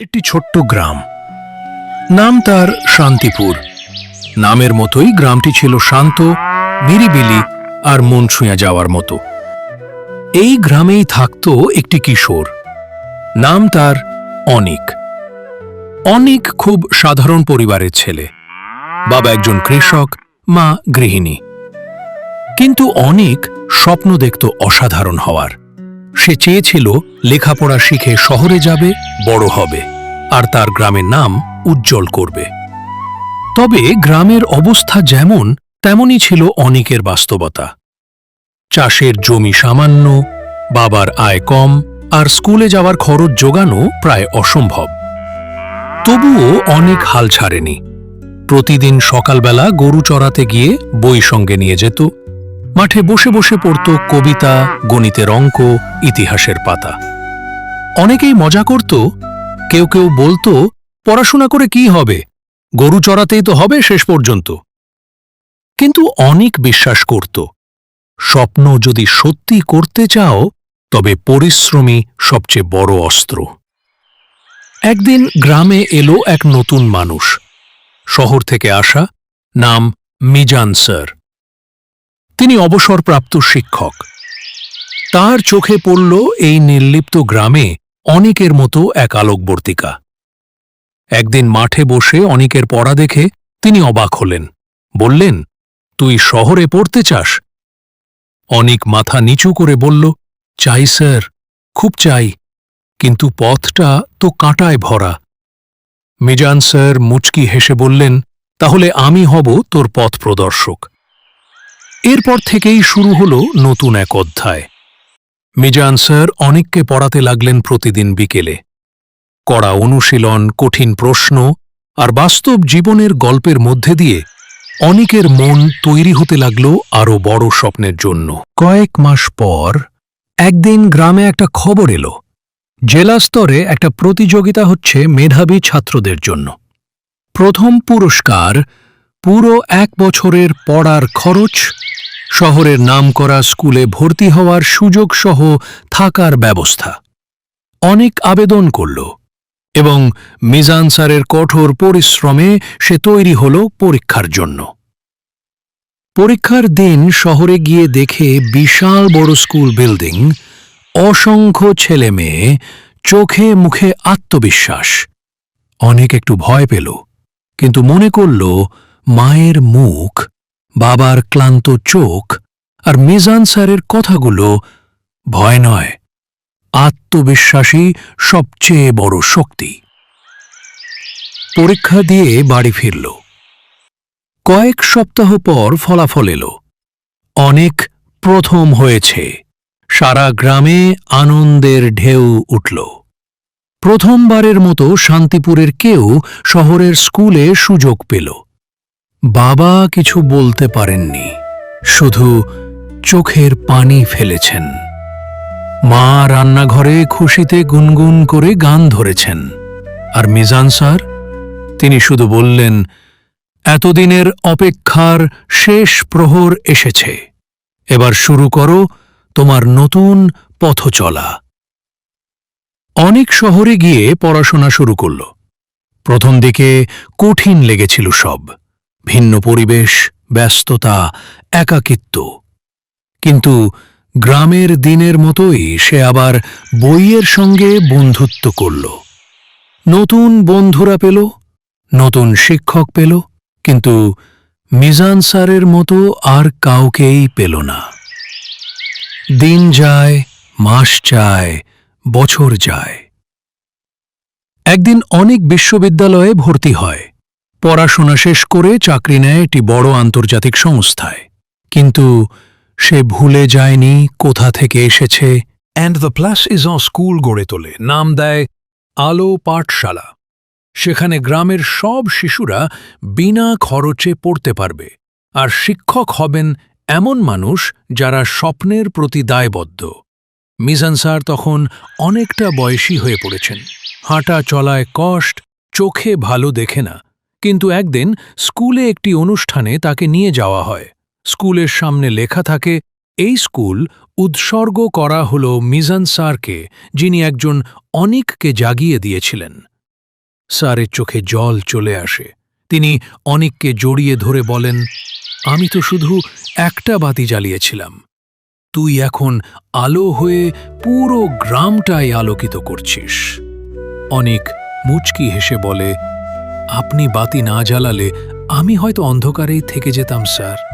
একটি ছোট্ট গ্রাম। নাম তার শান্তিপুর। নামের মতোই গ্রামটি ছিল শান্ত, নিরিবিলি আর মন ছুঁয়া যাওয়ার মতো। এই গ্রামেই থাকত একটি কিশোর। নাম তার অনিক। অনিক খুব সাধারণ পরিবারের ছেলে। বাবা একজন কৃষক, মা গৃহিণী। কিন্তু অনিক স্বপ্ন দেখত অসাধারণ হওয়ার। সে চেয়েছিল লেখাপড়া শিখে শহরে যাবে, বড় হবে, আর তার গ্রামের নাম উজ্জ্বল করবে। তবে গ্রামের অবস্থা যেমন, তেমনই ছিল অনেকের বাস্তবতা। চাষের জমি সামান্য, বাবার আয় কম, আর স্কুলে যাওয়ার খরচ জোগানো প্রায় অসম্ভব। তবুও অনেক হাল ছাড়েনি। প্রতিদিন সকালবেলা গরু চড়াতে গিয়ে বই সঙ্গে নিয়ে যেত মাঠে বসে বসে পড়ত কবিতা, গণিতের অঙ্ক, ইতিহাসের পাতা। অনেকেই মজা করত, কেউ কেউ বলতো, পড়াশোনা করে কি হবে? গরু চড়াতেই তো হবে শেষ পর্যন্ত। কিন্তু অনেক বিশ্বাস করত, স্বপ্ন যদি সত্যি করতে চাও, তবে পরিশ্রমী সবচেয়ে বড় অস্ত্র। একদিন গ্রামে এলো এক নতুন মানুষ। শহর থেকে আসা নাম মিজান স্যার। তিনি অবসরপ্রাপ্ত শিক্ষক। তার চোখে পড়ল এই নির্লিপ্ত গ্রামে অনেকের মতো এক আলোকবর্তিকা। একদিন মাঠে বসে অনেকের পড়া দেখে তিনি অবাক হলেন। বললেন, তুই শহরে পড়তে চাস? অনেক মাথা নিচু করে বলল, চাই স্যার, খুব চাই, কিন্তু পথটা তো কাঁটায় ভরা। মিজান স্যার মুচকি হেসে বললেন, তাহলে আমি হব তোর পথ প্রদর্শক। এরপর থেকেই শুরু হল নতুন এক অধ্যায়। মিজান স্যার অনেককে পড়াতে লাগলেন প্রতিদিন বিকেলে। কড়া অনুশীলন, কঠিন প্রশ্ন আর বাস্তব জীবনের গল্পের মধ্যে দিয়ে অনেকের মন তৈরি হতে লাগল আরও বড় স্বপ্নের জন্য। কয়েক মাস পর একদিন গ্রামে একটা খবর এলো। জেলা স্তরে একটা প্রতিযোগিতা হচ্ছে মেধাবী ছাত্রদের জন্য। প্রথম পুরস্কার পুরো এক বছরের পড়ার খরচ শহরের নামকরা স্কুলে ভর্তি হওয়ার সুযোগ সহ থাকার ব্যবস্থা। অনেক আবেদন করল এবং মিজান স্যারের কঠোর পরিশ্রমে সে তৈরি হল পরীক্ষার জন্য। পরীক্ষার দিন শহরে গিয়ে দেখে বিশাল বড় স্কুল বিল্ডিং, অসংখ্য ছেলে মেয়ে, চোখে মুখে আত্মবিশ্বাস। অনেক একটু ভয় পেল, কিন্তু মনে করল, মায়ের মুখ বাবার ক্লান্ত চোখ আর মিজান স্যারের কথাগুলো ভয় নয়। আত্মবিশ্বাসী সবচেয়ে বড় শক্তি। পরীক্ষা দিয়ে বাড়ি ফিরল। কয়েক সপ্তাহ পর ফলাফল এলো। অনেক প্রথম হয়েছে। সারা গ্রামে আনন্দের ঢেউ উঠল। প্রথমবারের মতো শান্তিপুরের কেউ শহরের স্কুলে সুযোগ পেল। বাবা কিছু বলতে পারেননি, শুধু চোখের পানি ফেলেছেন। মা রান্নাঘরে খুশিতে গুনগুন করে গান ধরেছেন, আর মিজান স্যার, তিনি শুধু বললেন, এতদিনের অপেক্ষার শেষ প্রহর এসেছে, এবার শুরু করো তোমার নতুন পথ চলা অনেক শহরে গিয়ে পড়াশোনা শুরু করল। প্রথম দিকে কঠিন লেগেছিল সব। ভিন্ন পরিবেশ, ব্যস্ততা, একাকিত্ব। কিন্তু গ্রামের দিনের মতোই সে আবার বইয়ের সঙ্গে বন্ধুত্ব করল। নতুন বন্ধুরা পেল, নতুন শিক্ষক পেল, কিন্তু মিজান স্যারের মতো আর কাউকেই পেল না। দিন যায়, মাস যায়, বছর যায়। একদিন অনেক বিশ্ববিদ্যালয়ে ভর্তি হয়। পড়াশোনা শেষ করে চাকরি নেয় একটি বড় আন্তর্জাতিক সংস্থায়। কিন্তু সে ভুলে যায়নি কোথা থেকে এসেছে। And the plus is a school গড়ে তোলে, নাম দেয় আলো পাঠশালা। সেখানে গ্রামের সব শিশুরা বিনা খরচে পড়তে পারবে, আর শিক্ষক হবেন এমন মানুষ যারা স্বপ্নের প্রতি দায়বদ্ধ। মিজান স্যার তখন অনেকটা বয়সী হয়ে পড়েছেন। হাঁটা চলায় কষ্ট চোখে ভালো দেখে না কিন্তু একদিন স্কুলে একটি অনুষ্ঠানে তাকে নিয়ে যাওয়া হয়। স্কুলের সামনে লেখা থাকে, এই স্কুল উৎসর্গ করা হল মিজান স্যারকে, যিনি একজন অনিককে জাগিয়ে দিয়েছিলেন। স্যারের চোখে জল চলে আসে। তিনি অনেককে জড়িয়ে ধরে বলেন, আমি তো শুধু একটা বাতি জ্বালিয়েছিলাম। তুই এখন আলো হয়ে পুরো গ্রামটাই আলোকিত করছিস। অনেক মুচকি হেসে বলে আপনি বাতি না জ্বালালে আমি হয়তো অন্ধকারেই থেকে যেতাম স্যার।